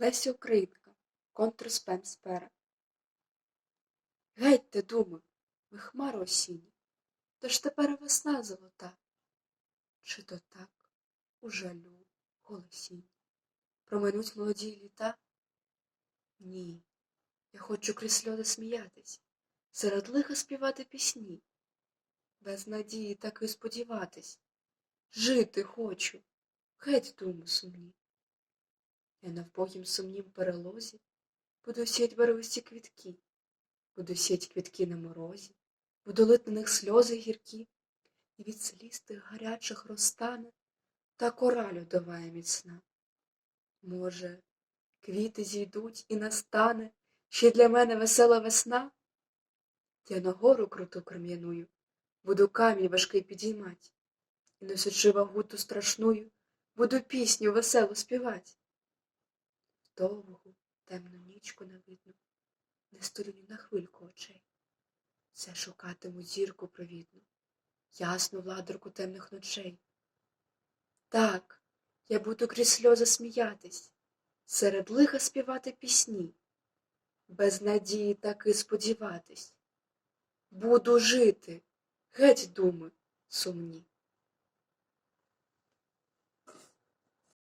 Леся Українка, контрспем спера. Геть ти, думи, ви хмари осінні, то ж тепер весна золота. Чи то так у жалю голосінь проминуть молоді літа? Ні, я хочу крізь сльози сміятись, серед лиха співати пісні, без надії так і сподіватись, жити хочу, геть думи сумні. Я на вбогім сумнім перелозі буду сіять барвисті квітки, буду сіять квітки на морозі, буду лити на них сльози гіркі, і від слістих гарячих розтане та кора льодова міцна. Може, квіти зійдуть і настане ще для мене весела весна? Я на гору круту крем'яную, буду камінь важкий підіймать, і несучи вагу ту страшную, буду пісню веселу співать. Довгу темну нічку не видно, не столю ні на хвильку очей. Все шукатиму зірку провідну, ясну владарку темних ночей. Так, я буду крізь сльози сміятись, серед лиха співати пісні, без надії таки сподіватись. Буду жити, геть думи сумні.